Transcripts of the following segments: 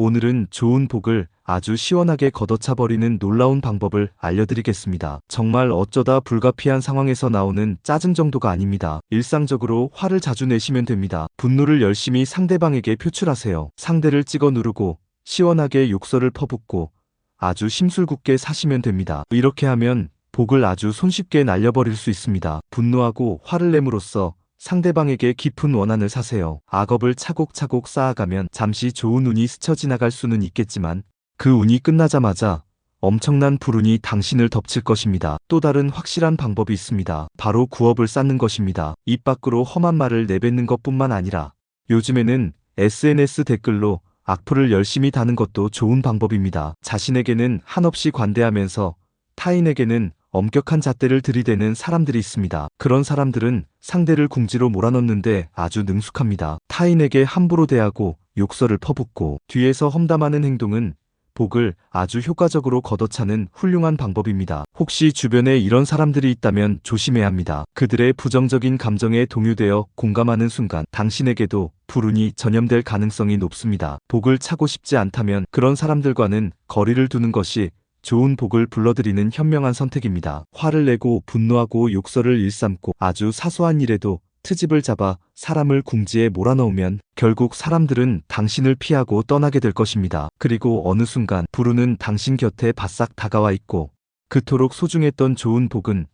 오늘은 좋은 복을 아주 시원하게 걷어차버리는 놀라운 방법을 알려드리겠습니다. 정말 어쩌다 불가피한 상황에서 나오는 짜증 정도가 아닙니다. 일상적으로 화를 자주 내시면 됩니다. 분노를 열심히 상대방에게 표출하세요. 상대를 찍어 누르고 시원하게 욕설을 퍼붓고 아주 심술궂게 사시면 됩니다. 이렇게 하면 복을 아주 손쉽게 날려버릴 수 있습니다. 분노하고 화를 내므로써 상대방에게 깊은 원한을 사세요. 악업을 차곡차곡 쌓아가면 잠시 좋은 운이 스쳐 지나갈 수는 있겠지만 그 운이 끝나자마자 엄청난 불운이 당신을 덮칠 것입니다. 또 다른 확실한 방법이 있습니다. 바로 구업을 쌓는 것입니다. 입 밖으로 험한 말을 내뱉는 것뿐만 아니라 요즘에는 SNS 댓글로 악플을 열심히 다는 것도 좋은 방법입니다. 자신에게는 한없이 관대하면서 타인에게는 엄격한 잣대를 들이대는 사람들이 있습니다. 그런 사람들은 상대를 궁지로 몰아넣는데 아주 능숙합니다. 타인에게 함부로 대하고 욕설을 퍼붓고 뒤에서 험담하는 행동은 복을 아주 효과적으로 걷어차는 훌륭한 방법입니다. 혹시 주변에 이런 사람들이 있다면 조심해야 합니다. 그들의 부정적인 감정에 동요되어 공감하는 순간 당신에게도 불운이 전염될 가능성이 높습니다. 복을 차고 싶지 않다면 그런 사람들과는 거리를 두는 것이 좋은 복을 불러들이는 현명한 선택입니다. 화를 내고 분노하고 욕설을 일삼고 아주 사소한 일에도 트집을 잡아 사람을 궁지에 몰아넣으면 결국 사람들은 당신을 피하고 떠나게 될 것입니다. 그리고 어느 순간 불운은 당신 곁에 바싹 다가와 있고 그토록 소중했던 좋은 복은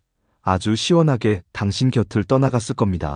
아주 시원하게 당신 곁을 떠나갔을 겁니다.